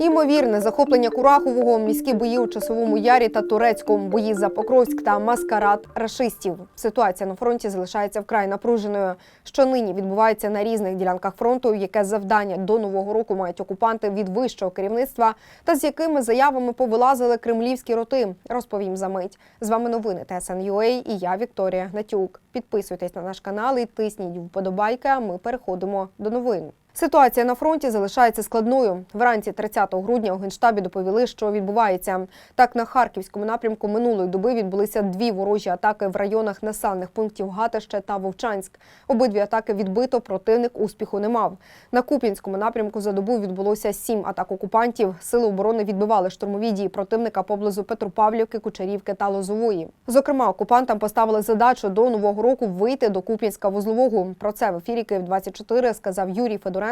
Імовірне захоплення Курахового, міські бої у часовому ярі та турецькому бої за Покровськ та маскарад рашистів. Ситуація на фронті залишається вкрай напруженою. Що нині відбувається на різних ділянках фронту, яке завдання до нового року мають окупанти від вищого керівництва, та з якими заявами повилазили кремлівські роти. Розповім за мить. З вами новини ТСН.UA і я Вікторія Гнатюк. Підписуйтесь на наш канал і тисніть вподобайки. А ми переходимо до новин. Ситуація на фронті залишається складною. Вранці 30 грудня у генштабі доповіли, що відбувається. Так на харківському напрямку минулої доби відбулися дві ворожі атаки в районах населених пунктів Гатище та Вовчанськ. Обидві атаки відбито. Противник успіху не мав. На Куп'янському напрямку за добу відбулося сім атак окупантів. Сили оборони відбивали штурмові дії противника поблизу Петропавлівки, Кучерівки та Лозової. Зокрема, окупантам поставили задачу до нового року вийти до Куп'янська вузлового. Про це в ефірі Київ 24 сказав Юрій Федоренко,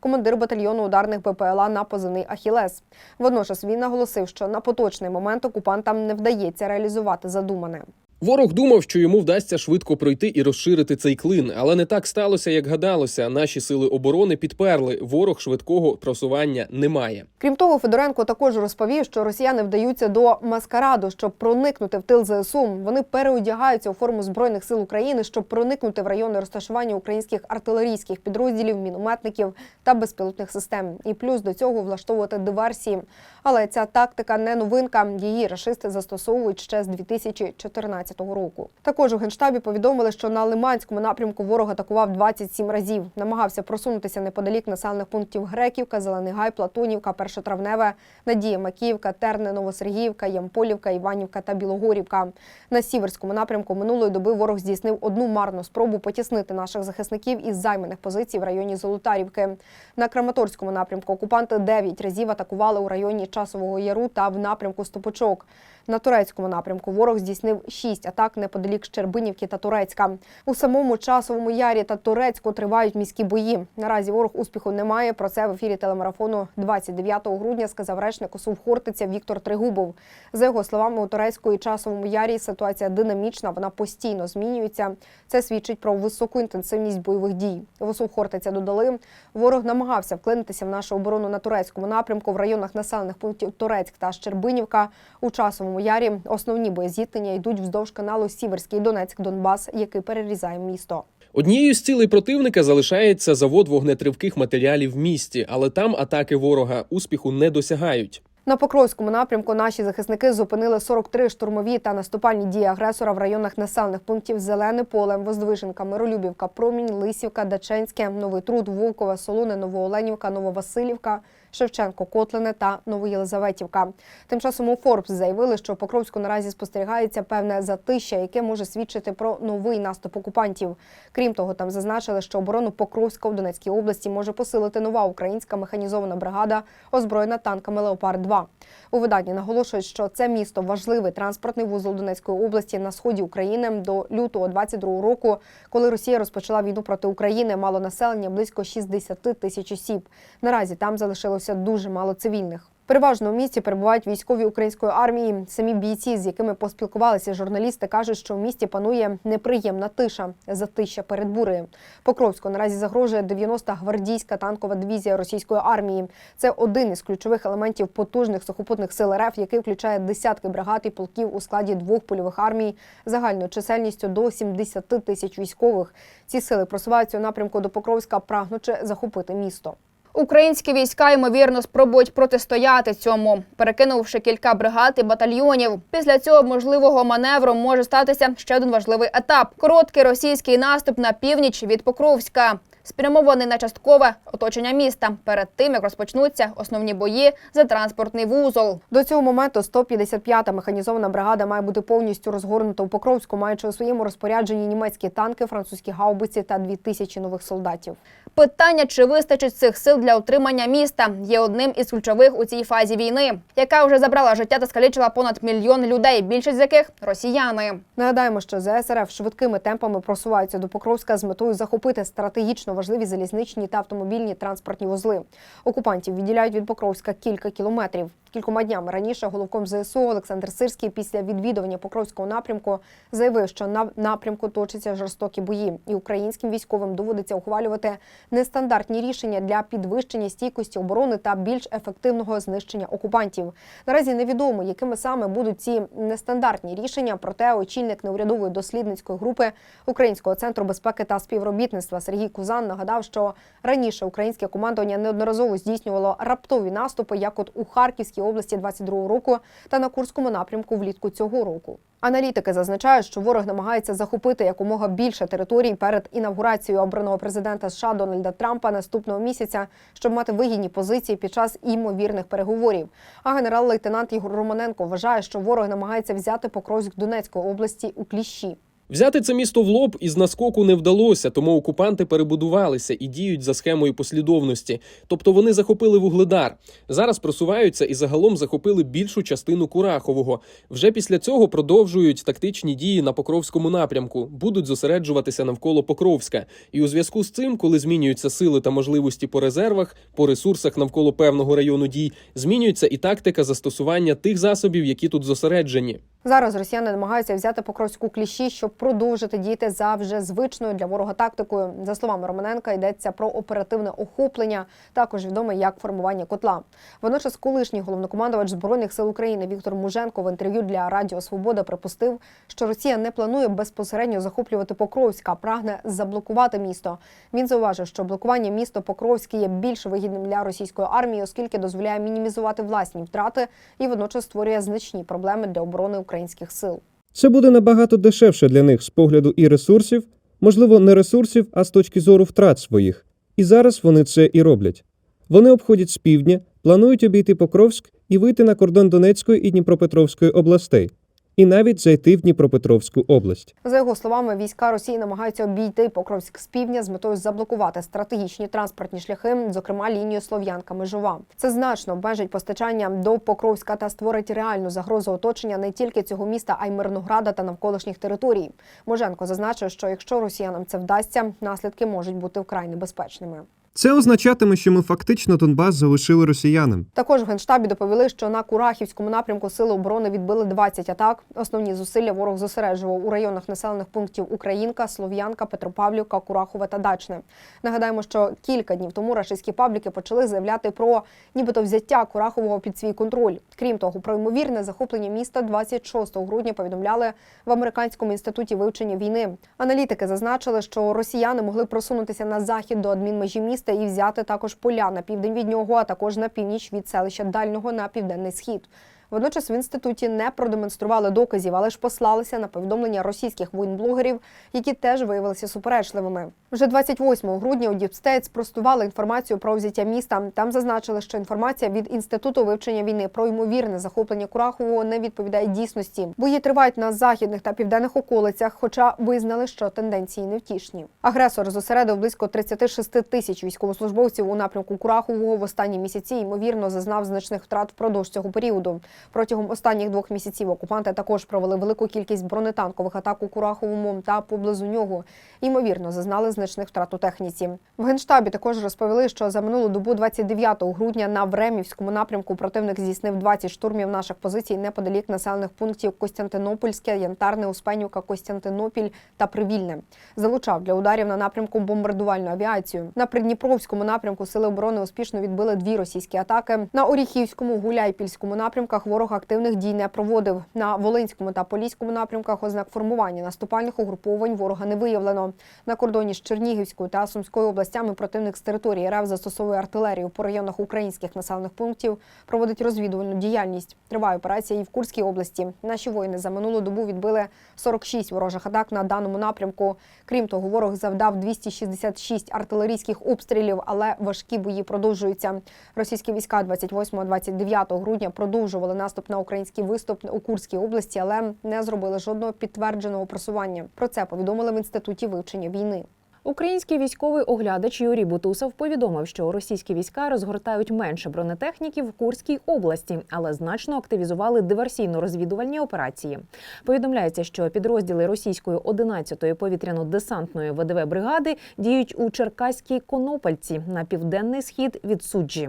командир батальйону ударних БПЛА на позивний Ахілес. Водночас він наголосив, що на поточний момент окупантам не вдається реалізувати задумане. Ворог думав, що йому вдасться швидко пройти і розширити цей клин, але не так сталося, як гадалося. Наші сили оборони підперли. Ворог швидкого просування немає. Крім того, Федоренко також розповів, що росіяни вдаються до маскараду, щоб проникнути в тил ЗСУ. Вони переодягаються у форму збройних сил України, щоб проникнути в райони розташування українських артилерійських підрозділів, мінометників та безпілотних систем. І плюс до цього влаштовувати диверсії. Але ця тактика не новинка. Її рашисти застосовують ще з 2014 року. Також у генштабі повідомили, що на Лиманському напрямку ворог атакував 27 разів. Намагався просунутися неподалік населених пунктів Греківка, Зелений Гай, Платонівка, Першотравневе, Надія Макіївка, Терне, Новосергіївка, Ямполівка, Іванівка та Білогорівка. На сіверському напрямку минулої доби ворог здійснив одну марну спробу потіснити наших захисників із займаних позицій в районі Золотарівки. На Краматорському напрямку окупанти 9 разів атакували у районі Часового Яру та в напрямку Стопочок. На турецькому напрямку ворог здійснив шість атак неподалік Щербинівки та Турецька. У самому часовому ярі та Турецьку тривають міські бої. Наразі ворог успіху не має. Про це в ефірі телемарафону 29 грудня сказав речник ОСУВ Хортиця Віктор Тригубов. За його словами, у Турецьку і часовому ярі ситуація динамічна, вона постійно змінюється. Це свідчить про високу інтенсивність бойових дій. В Хортиця додали, ворог намагався вклинитися в нашу оборону на турецькому напрямку в районах населених пунктів Турецьк та Щербинівка. У часовому ярі основні боєзіткнення йдуть вздовж каналу Сіверський Донецьк Донбас, який перерізає місто. Однією з цілей противника залишається завод вогнетривких матеріалів в місті, але там атаки ворога успіху не досягають. На Покровському напрямку наші захисники зупинили 43 штурмові та наступальні дії агресора в районах населених пунктів Зелене поле, Воздвиженка, Миролюбівка, Промінь, Лисівка, Даченське, Новий Труд, Вовкове, Солоне, Новооленівка, Нововасилівка, Шевченко, Котлине та Новоєлизаветівка. Тим часом у Форбс заявили, що у Покровську наразі спостерігається певне затища, яке може свідчити про новий наступ окупантів. Крім того, там зазначили, що оборону Покровська в Донецькій області може посилити нова українська механізована бригада, озброєна танками Леопард 2 У виданні наголошують, що це місто важливий транспортний вузол Донецької області на сході України до лютого 22 року, коли Росія розпочала війну проти України. Мало населення близько 60 тисяч осіб. Наразі там залишилося дуже мало цивільних. Переважно у місті перебувають військові української армії. Самі бійці, з якими поспілкувалися журналісти, кажуть, що в місті панує неприємна тиша, затища перед бурею. Покровську наразі загрожує 90-та гвардійська танкова дивізія російської армії. Це один із ключових елементів потужних сухопутних сил РФ, який включає десятки бригад і полків у складі двох польових армій загальною чисельністю до 70 тисяч військових. Ці сили просуваються у напрямку до Покровська, прагнучи захопити місто. Українські війська ймовірно спробують протистояти цьому, перекинувши кілька бригад і батальйонів. Після цього можливого маневру може статися ще один важливий етап: короткий російський наступ на північ від Покровська. Спрямований на часткове оточення міста перед тим, як розпочнуться основні бої за транспортний вузол. До цього моменту 155-та механізована бригада має бути повністю розгорнута у Покровську, маючи у своєму розпорядженні німецькі танки, французькі гаубиці та 2000 нових солдатів. Питання, чи вистачить цих сил для утримання міста, є одним із ключових у цій фазі війни, яка вже забрала життя та скалічила понад мільйон людей, більшість з яких росіяни. Нагадаємо, що ЗСРФ швидкими темпами просуваються до Покровська з метою захопити стратегічно важливі залізничні та автомобільні транспортні вузли. Окупантів відділяють від Покровська кілька кілометрів. Кількома днями раніше головком ЗСУ Олександр Сирський після відвідування Покровського напрямку заявив, що на напрямку точаться жорстокі бої, і українським військовим доводиться ухвалювати нестандартні рішення для підвищення стійкості оборони та більш ефективного знищення окупантів. Наразі невідомо, якими саме будуть ці нестандартні рішення. Проте очільник неурядової дослідницької групи Українського центру безпеки та співробітництва Сергій Кузан нагадав, що раніше українське командування неодноразово здійснювало раптові наступи, як от у Харківській області 22-го року та на Курському напрямку влітку цього року. Аналітики зазначають, що ворог намагається захопити якомога більше територій перед інавгурацією обраного президента США Дональда Трампа наступного місяця, щоб мати вигідні позиції під час імовірних переговорів. А генерал-лейтенант Ігор Романенко вважає, що ворог намагається взяти Покровськ Донецької області у кліщі. Взяти це місто в лоб із наскоку не вдалося, тому окупанти перебудувалися і діють за схемою послідовності. Тобто вони захопили вугледар. Зараз просуваються і загалом захопили більшу частину Курахового. Вже після цього продовжують тактичні дії на Покровському напрямку, будуть зосереджуватися навколо Покровська. І у зв'язку з цим, коли змінюються сили та можливості по резервах, по ресурсах навколо певного району дій, змінюється і тактика застосування тих засобів, які тут зосереджені. Зараз росіяни намагаються взяти Покровську кліщі, щоб продовжити діяти за вже звичною для ворога тактикою. За словами Романенка, йдеться про оперативне охоплення, також відоме як формування котла. Водночас, колишній головнокомандувач збройних сил України Віктор Муженко в інтерв'ю для Радіо Свобода припустив, що Росія не планує безпосередньо захоплювати Покровська, прагне заблокувати місто. Він зауважив, що блокування міста Покровське є більш вигідним для російської армії, оскільки дозволяє мінімізувати власні втрати і водночас створює значні проблеми для оборони українських сил. Це буде набагато дешевше для них з погляду і ресурсів, можливо, не ресурсів, а з точки зору втрат своїх. І зараз вони це і роблять. Вони обходять з півдня, планують обійти Покровськ і вийти на кордон Донецької і Дніпропетровської областей, і навіть зайти в Дніпропетровську область. За його словами, війська Росії намагаються обійти Покровськ з півдня з метою заблокувати стратегічні транспортні шляхи, зокрема лінію Слов'янка Межова. Це значно обмежить постачання до Покровська та створить реальну загрозу оточення не тільки цього міста, а й Мирнограда та навколишніх територій. Моженко зазначив, що якщо росіянам це вдасться, наслідки можуть бути вкрай небезпечними. Це означатиме, що ми фактично Донбас залишили росіянам. Також в генштабі доповіли, що на Курахівському напрямку сили оборони відбили 20 атак. Основні зусилля ворог зосереджував у районах населених пунктів Українка, Слов'янка, Петропавлівка, Курахове та Дачне. Нагадаємо, що кілька днів тому рашистські пабліки почали заявляти про нібито взяття Курахового під свій контроль. Крім того, про ймовірне захоплення міста 26 грудня повідомляли в американському інституті вивчення війни. Аналітики зазначили, що росіяни могли просунутися на захід до адмінмежі міста і взяти також поля на південь від нього, а також на північ від селища Дальнього на південний схід. Водночас в інституті не продемонстрували доказів, але ж послалися на повідомлення російських воєнблогерів, які теж виявилися суперечливими. Вже 28 грудня у Діпстейт спростували інформацію про взяття міста. Там зазначили, що інформація від інституту вивчення війни про ймовірне захоплення Курахового не відповідає дійсності. Бої тривають на західних та південних околицях, хоча визнали, що тенденції невтішні. Агресор зосередив близько 36 тисяч військовослужбовців у напрямку Курахового в останні місяці. Ймовірно, зазнав значних втрат впродовж цього періоду. Протягом останніх двох місяців окупанти також провели велику кількість бронетанкових атак у Кураховому та поблизу нього. Ймовірно, зазнали значних втрат у техніці. В генштабі також розповіли, що за минулу добу 29 грудня на Времівському напрямку противник здійснив 20 штурмів наших позицій неподалік населених пунктів Костянтинопольське, Янтарне, Успенюка, Костянтинопіль та Привільне. Залучав для ударів на напрямку бомбардувальну авіацію. На Придніпровському напрямку сили оборони успішно відбили дві російські атаки. На Оріхівському, Гуляйпільському напрямках ворог активних дій не проводив. На Волинському та Поліському напрямках ознак формування наступальних угруповань ворога не виявлено. На кордоні з Чернігівською та Сумською областями противник з території РФ застосовує артилерію по районах українських населених пунктів, проводить розвідувальну діяльність. Триває операція і в Курській області. Наші воїни за минулу добу відбили 46 ворожих атак на даному напрямку. Крім того, ворог завдав 266 артилерійських обстрілів, але важкі бої продовжуються. Російські війська 28-29 грудня продовжували наступ на український виступ у Курській області, але не зробили жодного підтвердженого просування. Про це повідомили в інституті вивчення війни. Український військовий оглядач Юрій Бутусов повідомив, що російські війська розгортають менше бронетехніки в Курській області, але значно активізували диверсійно-розвідувальні операції. Повідомляється, що підрозділи російської 11-ї повітряно-десантної ВДВ бригади діють у Черкаській Конопальці на південний схід від суджі.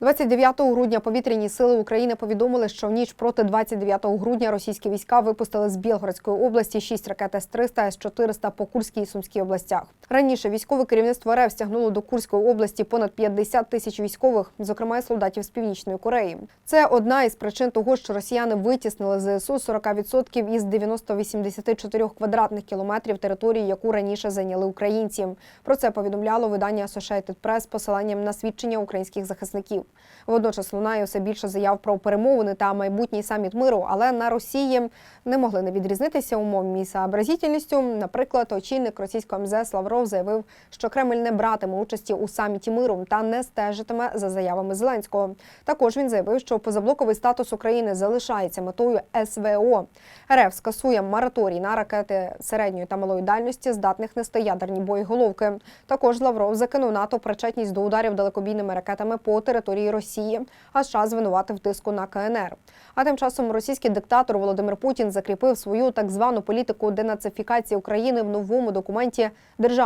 29 грудня повітряні сили України повідомили, що в ніч проти 29 грудня російські війська випустили з Білгородської області 6 ракет С-300, С-400 по Курській і Сумській областях. Раніше військове керівництво РФ стягнуло до Курської області понад 50 тисяч військових, зокрема й солдатів з Північної Кореї. Це одна із причин того, що росіяни витіснили ЗСУ 40% із 90-84 квадратних кілометрів території, яку раніше зайняли українці. Про це повідомляло видання Associated Press з посиланням на свідчення українських захисників. Водночас лунає все більше заяв про перемовини та майбутній саміт миру, але на Росії не могли не відрізнитися умовами і сообразительністю. Наприклад, очільник російського МЗС Лавров заявив, що Кремль не братиме участі у саміті миру та не стежитиме за заявами Зеленського. Також він заявив, що позаблоковий статус України залишається метою СВО. РФ скасує мораторій на ракети середньої та малої дальності, здатних нести ядерні боєголовки. Також Лавров закинув НАТО причетність до ударів далекобійними ракетами по території Росії, а США звинуватив тиску на КНР. А тим часом російський диктатор Володимир Путін закріпив свою так звану політику денацифікації України в новому документі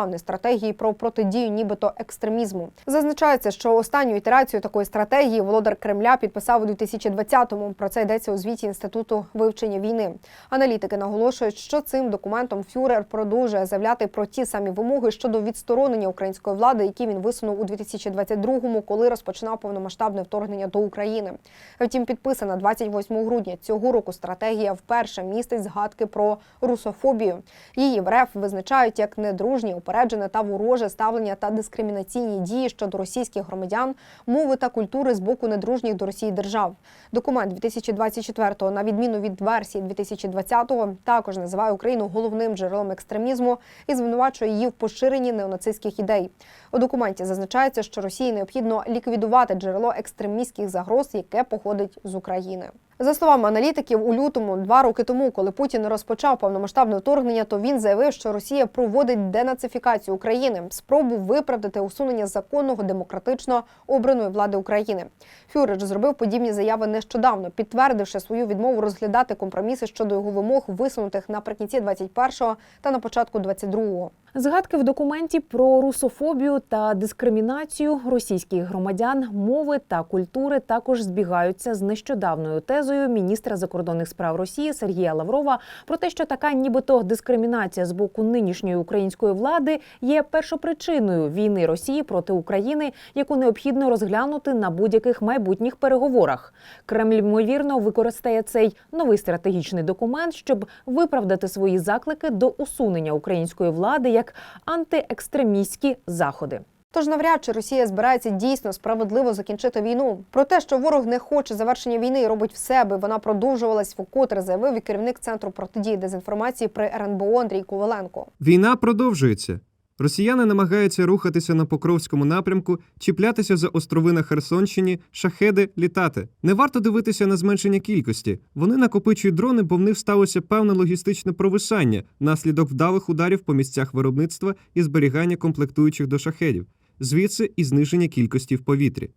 державної стратегії про протидію, нібито екстремізму. Зазначається, що останню ітерацію такої стратегії володар Кремля підписав у 2020-му. Про це йдеться у звіті інституту вивчення війни. Аналітики наголошують, що цим документом Фюрер продовжує заявляти про ті самі вимоги щодо відсторонення української влади, які він висунув у 2022-му, коли розпочинав повномасштабне вторгнення до України. Втім, підписана 28 грудня цього року стратегія вперше містить згадки про русофобію. Її в РФ визначають як недружнє, упереджене та вороже ставлення та дискримінаційні дії щодо російських громадян, мови та культури з боку недружніх до Росії держав. Документ 2024-го, на відміну від версії 2020-го, також називає Україну головним джерелом екстремізму і звинувачує її в поширенні неонацистських ідей. У документі зазначається, що Росії необхідно ліквідувати джерело екстремістських загроз, яке походить з України. За словами аналітиків, у лютому, два роки тому, коли Путін розпочав повномасштабне вторгнення, то він заявив, що Росія проводить денацифікацію України, спробу виправдати усунення законного демократично обраної влади України. Фюрер зробив подібні заяви нещодавно, підтвердивши свою відмову розглядати компроміси щодо його вимог, висунутих наприкінці 21-го та на початку 22-го. Згадки в документі про русофобію та дискримінацію російських громадян, мови та культури також збігаються з нещодавною тезою міністра закордонних справ Росії Сергія Лаврова про те, що така нібито дискримінація з боку нинішньої української влади є першопричиною війни Росії проти України, яку необхідно розглянути на будь-яких майбутніх переговорах. Кремль ймовірно використає цей новий стратегічний документ, щоб виправдати свої заклики до усунення української влади як антиекстремістські заходи. Тож навряд чи Росія збирається дійсно справедливо закінчити війну. Про те, що ворог не хоче завершення війни і робить все, аби вона продовжувалась, вкотре заявив і керівник центру протидії дезінформації при РНБО Андрій Коваленко. Війна продовжується. Росіяни намагаються рухатися на Покровському напрямку, чіплятися за острови на Херсонщині, шахеди, літати. Не варто дивитися на зменшення кількості. Вони накопичують дрони, бо в них сталося певне логістичне провисання внаслідок вдалих ударів по місцях виробництва і зберігання комплектуючих до шахедів, звідси і зниження кількості в повітрі.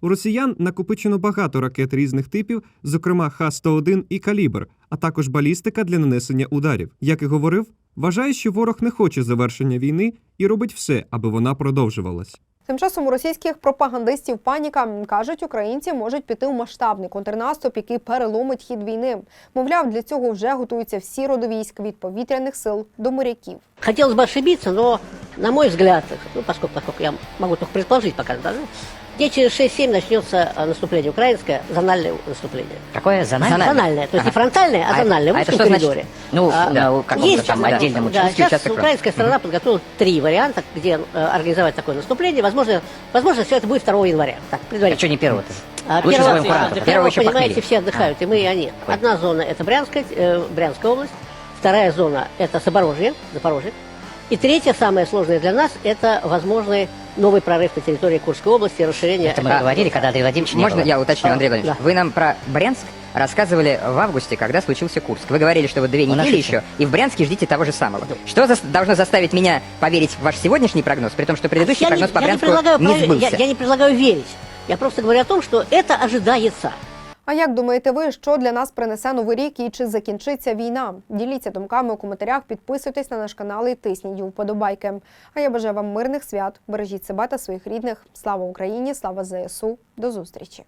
У росіян накопичено багато ракет різних типів, зокрема Х-101 і Калібр, а також балістика для нанесення ударів. Як і говорив, вважає, що ворог не хоче завершення війни і робить все, аби вона продовжувалась. Тим часом у російських пропагандистів паніка кажуть, українці можуть піти у масштабний контрнаступ, який переломить хід війни. Мовляв, для цього вже готуються всі роди військ від повітряних сил до моряків. Хотелось бы ошибиться, но, на мой взгляд, ну, поскольку, поскольку я могу только предположить пока, да, ну, дней через 6-7 начнется а, наступление украинское, зональное наступление. Какое зональное? Зональное, то есть не Ага. фронтальное, а, А зональное, в а это узком что значит? коридоре. Ну, А, да, какому-то есть, там отдельному да, сейчас участок украинская сторона подготовила три варианта, где э, организовать такое наступление. Возможно, возможно, все это будет 2 января. Так, А предварительно. что не первого-то? А, Лучше первого- первого, Первого понимаете, похмелье. все отдыхают, и мы, и они. Одна зона – это Брянская, э, Брянская область, вторая зона – это Запорожье, Запорожье, и третья, самая сложная для нас – это возможный новый прорыв на территории Курской области, расширение. Это мы А, говорили, когда Андрей Владимирович не Можно было. я уточню, Андрей Владимирович? Да. Вы нам про Брянск рассказывали в августе, когда случился Курск. Вы говорили, что вот две недели ошибся. еще, и в Брянске ждите того же самого. Что зас- должно заставить меня поверить в ваш сегодняшний прогноз, при том, что предыдущий я прогноз не, по не Брянску не проверить, сбылся? я, я не предлагаю верить. Я просто говорю о том, что это ожидается. А як думаєте ви, що для нас принесе новий рік і чи закінчиться війна? Діліться думками у коментарях, підписуйтесь на наш канал і тисніть вподобайки. А я бажаю вам мирних свят. Бережіть себе та своїх рідних. Слава Україні! Слава ЗСУ! До зустрічі!